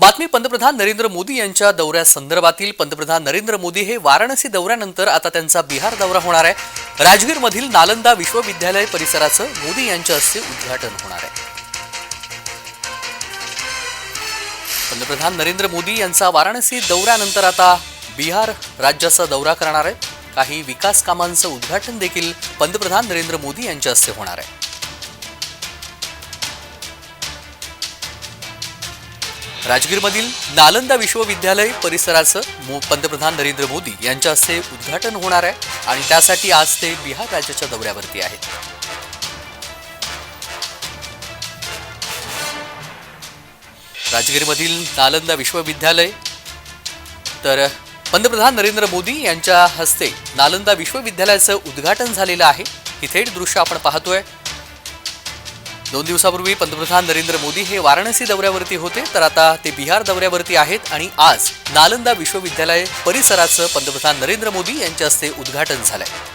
बातमी पंतप्रधान नरेंद्र मोदी यांच्या दौऱ्यासंदर्भातील पंतप्रधान नरेंद्र मोदी हे वाराणसी दौऱ्यानंतर आता त्यांचा बिहार दौरा होणार आहे. राजगीरमधील नालंदा विश्वविद्यालय परिसराचं मोदी यांच्या हस्ते उद्घाटन होणार आहे. पंतप्रधान नरेंद्र मोदी यांचा वाराणसी दौऱ्यानंतर आता बिहार राज्याचा दौरा करणार आहेत काही विकास कामांचं उद्घाटन देखील पंतप्रधान नरेंद्र मोदी यांच्या हस्ते होणार आहे. राजगीरमधील नालंदा विश्वविद्यालय परिसराचं पंतप्रधान नरेंद्र मोदी यांच्या हस्ते उद्घाटन होणार आहे आणि त्यासाठी आज ते बिहार राज्याच्या दौऱ्यावरती आहेत. राजगीरमधील नालंदा विश्वविद्यालय. तर पंतप्रधान नरेंद्र मोदी यांच्या हस्ते नालंदा विश्वविद्यालयाचं उद्घाटन झालेलं आहे. ही थेट दृश्य आपण पाहतोय. दोन दिवसापूर्वी पंतप्रधान नरेंद्र मोदी हे वाराणसी दौऱ्यावरती होते तर आता ते बिहार दौऱ्यावरती आहेत आणि आज नालंदा विश्वविद्यालय परिसराचं पंतप्रधान नरेंद्र मोदी यांच्या हस्ते उद्घाटन झालंय.